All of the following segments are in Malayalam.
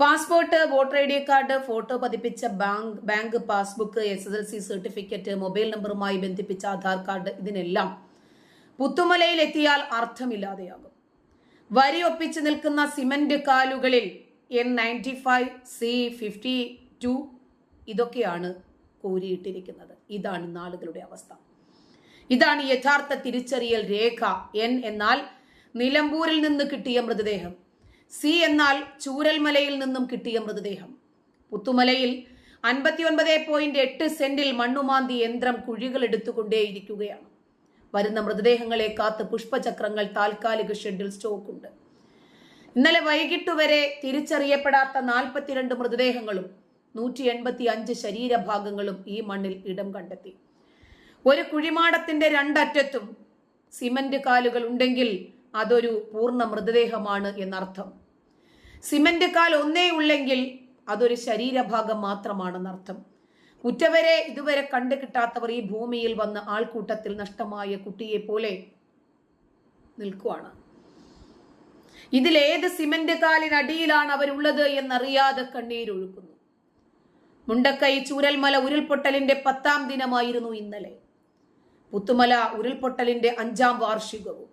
Passport voter I D card photo പതിപ്പിച്ച bank bank passbook S S L C certificate mobile നമ്പറുമായി ബന്ധിപ്പിച്ച ആധാർ കാർഡ് ഇതിനെല്ലാം പുത്തുമലയിൽ എത്തിയാൽ അർത്ഥമില്ലാതെയാകും. വരി ഒപ്പിച്ച് നിൽക്കുന്ന സിമന്റ് കാലുകളിൽ N ninety five C fifty two ഇതൊക്കെയാണ് കോരിയിട്ടിരിക്കുന്നത്. ഇതാണ് നാളുകളുടെ അവസ്ഥ. ഇതാണ് യഥാർത്ഥ തിരിച്ചറിയൽ രേഖ. എൻ എന്നാൽ നിലമ്പൂരിൽ നിന്ന് കിട്ടിയ മൃതദേഹം. സി എന്നാൽ ചൂരൽമലയിൽ നിന്നും കിട്ടിയ മൃതദേഹം. പുത്തുമലയിൽ അൻപത്തിയൊൻപത് പോയിന്റ് എട്ട് സെന്റിൽ മണ്ണുമാന്തി യന്ത്രം കുഴികൾ എടുത്തുകൊണ്ടേയിരിക്കുകയാണ്. വരുന്ന മൃതദേഹങ്ങളെ കാത്ത് പുഷ്പചക്രങ്ങൾ താൽക്കാലിക ഷെഡിൽ സ്റ്റോക്കുണ്ട്. ഇന്നലെ വൈകിട്ട് വരെ തിരിച്ചറിയപ്പെടാത്ത നാൽപ്പത്തിരണ്ട് മൃതദേഹങ്ങളും നൂറ്റി എൺപത്തി അഞ്ച് ശരീരഭാഗങ്ങളും ഈ മണ്ണിൽ ഇടം കണ്ടെത്തി. ഒരു കുഴിമാടത്തിന്റെ രണ്ടറ്റത്തും സിമന്റ് കാലുകൾ ഉണ്ടെങ്കിൽ അതൊരു പൂർണ മൃതദേഹമാണ് എന്നർത്ഥം. സിമന്റ് കാൽ ഒന്നേ ഉള്ളെങ്കിൽ അതൊരു ശരീരഭാഗം മാത്രമാണെന്നർത്ഥം ഉറ്റവരെ ഇതുവരെ കണ്ടു കിട്ടാത്തവർ ഈ ഭൂമിയിൽ വന്ന ആൾക്കൂട്ടത്തിൽ നഷ്ടമായ കുട്ടിയെ പോലെ നിൽക്കുവാണ്. ഇതിലേത് സിമന്റ് കാലിനടിയിലാണ് അവരുള്ളത് എന്നറിയാതെ കണ്ണീരൊഴുക്കുന്നു മുണ്ടക്കൈ ചൂരൽമല ഉരുൾപൊട്ടലിന്റെ പത്താം ദിനമായിരുന്നു ഇന്നലെ. പുത്തുമല ഉരുൾപൊട്ടലിന്റെ അഞ്ചാം വാർഷികവും.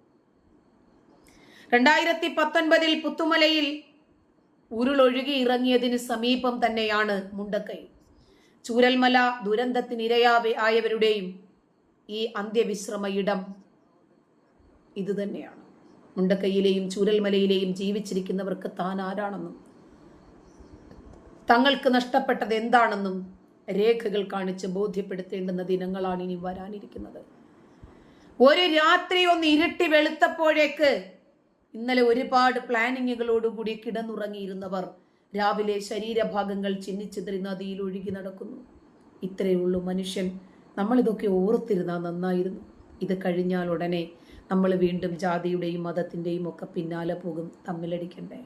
രണ്ടായിരത്തി പത്തൊൻപതിൽ പുത്തുമലയിൽ ഉരുളൊഴുകി ഇറങ്ങിയതിന് സമീപം തന്നെയാണ് മുണ്ടക്കൈ. ചൂരൽമല ദുരന്തത്തിനിരയാവെ ആയവരുടെയും ഈ അന്ത്യവിശ്രമ ഇടം ഇത് തന്നെയാണ്. മുണ്ടക്കൈയിലെയും ചൂരൽമലയിലെയും ജീവിച്ചിരിക്കുന്നവർക്ക് താൻ ആരാണെന്നും തങ്ങൾക്ക് നഷ്ടപ്പെട്ടത് എന്താണെന്നും രേഖകൾ കാണിച്ച് ബോധ്യപ്പെടുത്തേണ്ടുന്ന ദിനങ്ങളാണ് ഇനി വരാനിരിക്കുന്നത്. ഒരു രാത്രി ഒന്ന് ഇരുട്ടി വെളുത്തപ്പോഴേക്ക് ഇന്നലെ ഒരുപാട് പ്ലാനിങ്ങുകളോടുകൂടി കിടന്നുറങ്ങിയിരുന്നവർ രാവിലെ ശരീരഭാഗങ്ങൾ ചിന്നിച്ചിതറി നദിയിൽ ഒഴുകി നടക്കുന്നു. ഇത്രയേ മനുഷ്യൻ. നമ്മളിതൊക്കെ ഓർത്തിരുന്നാൽ നന്നായിരുന്നു. ഇത് കഴിഞ്ഞാൽ ഉടനെ നമ്മൾ വീണ്ടും ജാതിയുടെയും മതത്തിന്റെയും ഒക്കെ പിന്നാലെ പോകും. തമ്മിലടിക്കണ്ടേ?